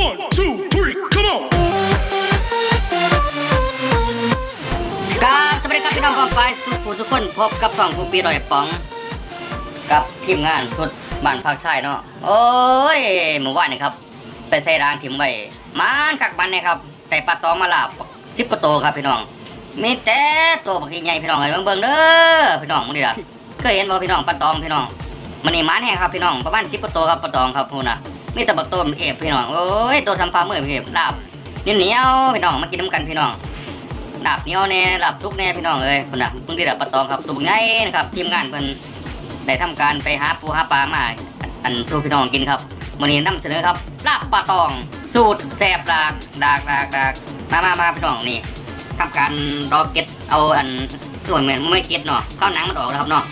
One, two, three, come on. ครับสวัสดีครับพี่น้องกอไฟสุขุทุกคนพบกับสองผู้ปีรอยป๋อง กับทีมงานสุดบ้านภาคชายเนาะโอ้ยหมู่บ้านนี่ครับ ไปใส่รางทีมไว้มานกักมันนะครับแต่ปลาตองมาลาบสิบกว่าตัวครับพี่น้อง มีแต่ตัวบักใหญ่พี่น้องเอ้ยมาเบิ่งเด้อพี่น้องมึงดิล่ะเคยเห็นบ่พี่น้องปลาตองพี่น้องมันนี่มันแห้งครับพี่น้องประมาณสิบกว่าตัวครับปลาตองครับพูนนะ มีแต่บักต้นเอฟพี่น้องโอ้ยตัวทำฟาร์มเมอร์พี่ลาบเหนียวพี่น้องมากินน้ำกันพี่น้องดาบเหนียวแน่ดาบซุกแน่พี่น้องเอ้ยคนน่ะเพิ่งได้ดาบปลาตองครับตัวง่ายนะครับทีมงานเพิ่นได้ทำการไปหาปูหาปลามาอันสู่พี่น้องกินครับมื้อนี้นำเสนอครับลาบปลาตอง สูตรแซ่บดากดากดากดากมามามาพี่น้องนี่ทำการรอเก็ตเอาอันคือเหมือนไม่เก็ตเนาะข้าวหนังมันออกแล้วครับเนาะ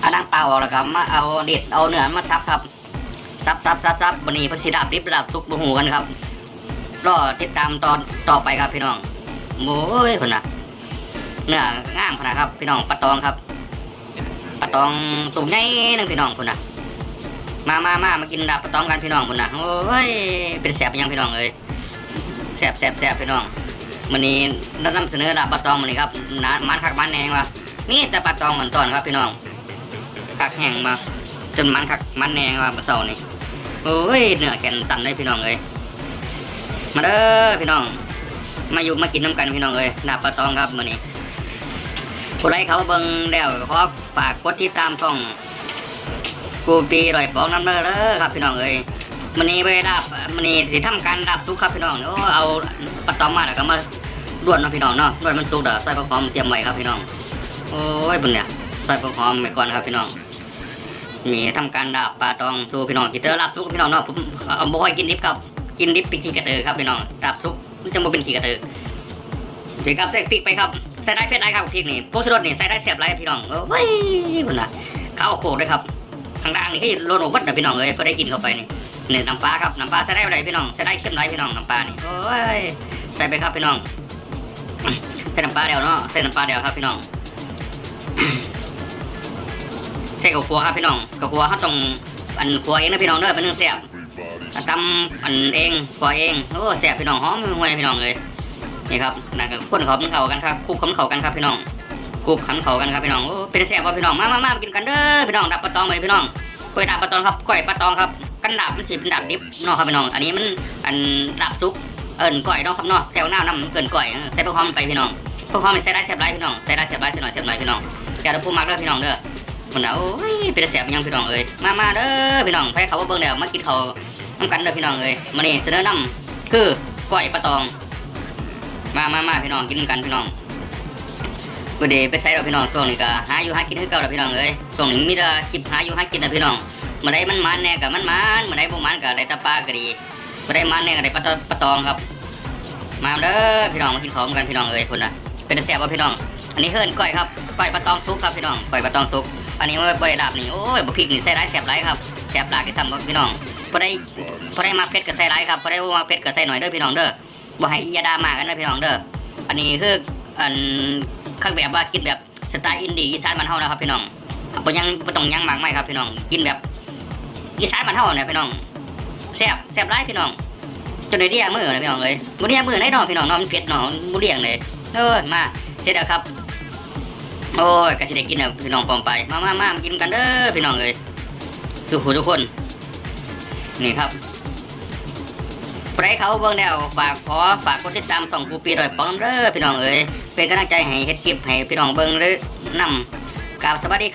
เอาหนังเปล่าออกแล้วครับมาเอาเด็ดเอาเนื้อมาซับครับ ซับซับซับซับวันนี้เพนสิดาบดิบดาบซุกบ่ฮู้กันครับรอติดตามตอนต่อไปครับพี่น้องโอ้ยคนน่ะเนื้องามขนาดครับ พี่น้องปลาตองครับปลาตองตุ่มใหญ่นึงพี่น้องคนน่ะมามามามากินดาบปลาตองกันพี่น้องคนน่ะโอ้ยเป็นแสบยังพี่น้องเอ้ยแสบแสบแสบพี่น้องวันนี้เรานำเสนอดาบปลาตองวันนี้ครับหนามันคักมันแหงว่ะนี่แต่ปลาตองเหมือนตอนครับพี่น้องคักแหงมาจนมันคักมันแหงว่ะปลาเสานี่ โอ้ยเนื้อแข็งตันเลยพี่น้องเอ้ยมาเด้อพี่น้อง มาอยู่มากินน้ำกันพี่น้องเอ้ยดาบปลาตองครับมื้อนี้ผู้ใดเขาเบิ่งแล้วขอฝากกดติดตามช่องกูปีรอยปองน้ำเด้อเด้อครับพี่น้องเอ้ยมื้อนี้ไปดาบมื้อนี้สิทำการดาบสุกครับพี่น้องโอ้เอาปลาตองมาแล้วก็มาด่วนนะพี่น้องเนาะด่วนมันสุกเด้อใส่ผักหอมเตรียมไว้ครับพี่น้องโอ้ยบุญเนี่ยใส่ผักหอมไว้ก่อนครับพี่น้อง มีทำการดาบปลาตองสู่พี่น้องกินเตอร์ลาบสุกพี่น้องเนาะผมเอาบ่ค่อยกินดิบครับกินดิบไปขี้กระเตือครับพี่น้องดาบสุกมันจะมาเป็นขี้กระเตือถึงกับใส่พริกไปครับใส่ได้เพชรไรครับพริกนี่โพชรสนี่ใส่ได้เสียบไรพี่น้องเอ้ยคน่ะข้าวโขกด้วยครับทางล่างนี่ที่โรนโอวัดนะพี่น้องเอ้ยก็ได้กินเข้าไปนี่เนี่ยน้ำปลาครับน้ำปลาใส่ได้อะไรพี่น้องใส่ได้เข้มไรพี่น้องน้ำปลานี่โอ้ยใส่ไปครับพี่น้องใส่น้ำปลาเดียวเนาะใส่น้ำปลาเดียวครับพี่น้อง ใส่กับครัวครับพี่น้องกับครัวเขาต้องอันครัวเองนะพี่น้องเด้อเป็นเรื่องเสียบทำอันเองกว่าเองโอ้แสบพี่น้องหอมห่วยพี่น้องเลยนี่ครับนัก็คนเขามันเข้ากันครับคุกขามันเข้ากันครับพี่น้องคุกขันเข้ากันครับพี่น้องโอ้เป็นแสบว่าพี่น้องมามามากินกันเด้อพี่น้องดับปลาตองไปพี่น้องกล้วยดับปลาตองครับกล้วยปลาตองครับกันดับมันสิเป็นดับดิบเนาะครับพี่น้อง อันนี้มันอันดับซุกเอิญก้อยเนาะครับเนาะแถวหน้าน้ำเกินก้อยใส่พวกหอมไปพี่น้องพวกหอมใส่ได้แสบไรพี่น้องใส่ได้แสบไรใส่หน่อยแสบหน่อยพี่น้องอย่าตะพูมักเด้อพี่น้องเด้อ คนเอาโอ้ยเป็นแสบยังพี่น้องเอ้ยมามาเด้อพี่น้องไปเขาว่าเบิ่งแล้วมากินเขาน้ำกันเด้อพี่น้องเอ้ยมานี่เสนอน้ำคือก้อยปลาตอง มามามาพี่น้องกินกันพี่น้องวันเดไปใส่เราพี่น้องช่วงนี้ก็หาอยู่หากินให้เก่าเราพี่น้องเอ้ยช่วงนี้มีแต่คลิปหาอยู่หากินนะพี่น้องมื่อใดมันมันแน่กับมันมันมื่อใดบ่มันก็ได้ตะปลาก็ดีมื่อใดมันแน่ก็ได้ปลาตอปลาตองครับ มาเด้อพี่น้องมากินของกันพี่น้องเอ้ยคุณนะเป็นแซ่บว่าพี่น้อง อันนี้เฮิร์นก้อยครับก้อยปลาตองซุกครับพี่น้องก้อยปลาตองซุก อันนี้ไม่ได้ดาบนี่โอ้ยบุพริกนี่ใส่ได้แซ่บไรครับแซ่บหลายที่ทำครับพี่น้องพอได้พอได้มาเพชรกับใส่ไรครับพอได้มาเพชรกับใส่หน่อยเด้อพี่น้องเด้อบ่ให้อียาดามากันเด้อพี่น้องเด้ออันนี้คืออันข้างแบบว่ากินแบบสไตล์อินดี้อีสานบ้านเฮานะครับพี่น้องบ่ยังบ่ต้องยังมากไม่ครับพี่น้องกินแบบอีสานบ้านเฮาเนี่ยพี่น้องแซ่บแซ่บหลายพี่น้องจนได้เรียมือเลยพี่น้องเอ้ยบ่เรียมือไหนเนาะพี่น้องนาะมันเผ็ดเนาะบ่เรียงเลยเออมาเสร็จแล้วครับ โอ้ยกะสิได้กินเนี่ยพี่น้องพร้อมไปมามามามากินกันเด้อพี่น้องเอ้ยทุกคนทุกคน นี่ครับใครเขาเบิ่งแล้วฝากขอฝากกดติดตามส่องกูปีดอยปองน้ำเด้อพี่น้องเอ้ยเป็นกำลังใจให้เฮ็ดคลิปให้พี่น้องเบิ้งหรือนำกราบสวัสดีครับ